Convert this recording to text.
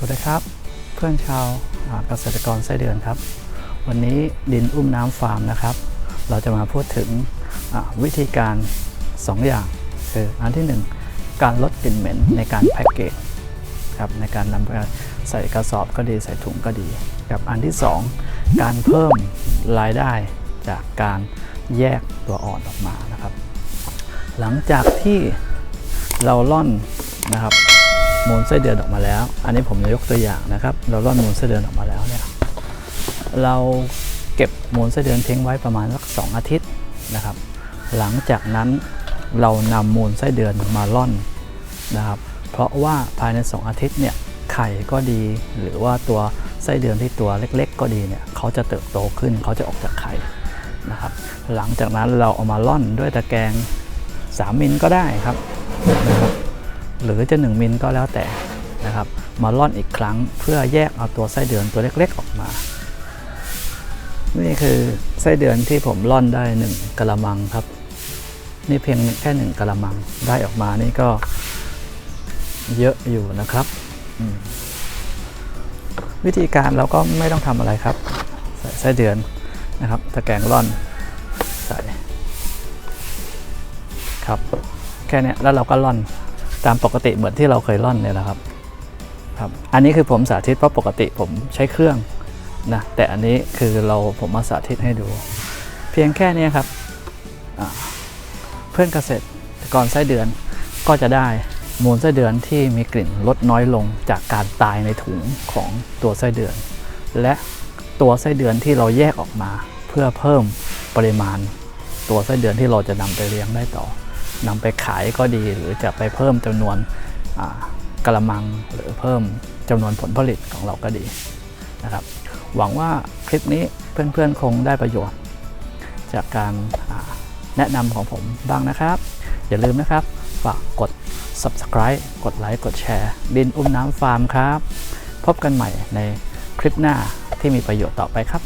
สวัสดีครับ เพื่อนชาวเกษตรกรไส้เดือนครับ วันนี้ดินอุ้มน้ำฟาร์มนะครับ เราจะมาพูดถึงวิธีการ 2 อย่าง คืออันที่ 1 การลดกลิ่นเหม็นในการแพ็กเกจครับในการนำไปใส่กระสอบก็ดีใส่ถุงก็ดี กับอันที่ 2 การเพิ่มรายได้จากการแยกตัวอ่อนออกมานะครับ หลังจากที่เราล่อนนะครับ มูลไส้เดือนออกมาแล้ว อันนี้ผมจะยกตัวอย่างนะครับ เราร่อนมูลไส้เดือนออกมาแล้วเนี่ยเราเก็บมูลไส้เดือนทิ้งไว้ประมาณสักสองอาทิตย์นะครับ หลังจากนั้นเรานำมูลไส้เดือนมาล่อนนะครับ เพราะว่าภายใน 2 อาทิตย์เนี่ยไข่ก็ดี หรือว่าตัวไส้เดือนที่ตัวเล็ก ๆ ก็ดีเนี่ยเขาจะเติบโตขึ้นเขาจะออกจากไข่นะครับ หลังจากนั้นเราเอามาล่อนด้วยตะแกรง3มิลก็ได้ครับนะครับ หรือจะ 1 มิลก็แล้วแต่นะครับ มาล่อนอีกครั้งเพื่อแยกเอาตัวไส้เดือนตัวเล็กๆออกมา นี่คือไส้เดือนที่ผมล่อนได้ 1กะละมังครับ นี่เพียงแค่1กะละมังได้ออกมานี่ก็เยอะอยู่นะครับ วิธีการเราก็ไม่ต้องทำอะไรครับ ใส่ไส้เดือนนะครับตะแกรงล่อนใส่ครับ แค่นี้แล้วเราก็ล่อน ตามปกติเหมือนที่เราเคยล่อนเนี่ยนะครับครับอันนี้คือผมสาธิตเพราะปกติผมใช้เครื่องนะแต่อันนี้คือเราผมมาสาธิตให้ดู เพียงแค่นี้ครับอ่าเพื่อนเกษตรกรไส้เดือนก็จะได้มูลไส้เดือนที่มีกลิ่นลดน้อยลงจากการตายในถุงของตัวไส้เดือน และตัวไส้เดือนที่เราแยกออกมา เพื่อเพิ่มปริมาณ ตัวไส้เดือนที่เราจะนำไปเลี้ยงได้ต่อ นำไปขายก็ดี หรือจะไปเพิ่มจำนวนกระมังหรือเพิ่มจำนวนผลผลิตของเราก็ดีนะครับ หวังว่าคลิปนี้เพื่อนๆคงได้ประโยชน์ จากการแนะนำของผมบ้างนะครับ อย่าลืมนะครับ ฝากกด subscribe กดไลค์ กดแชร์ดินอุ้มน้ำฟาร์มครับ พบกันใหม่ในคลิปหน้าที่มีประโยชน์ต่อไปครับ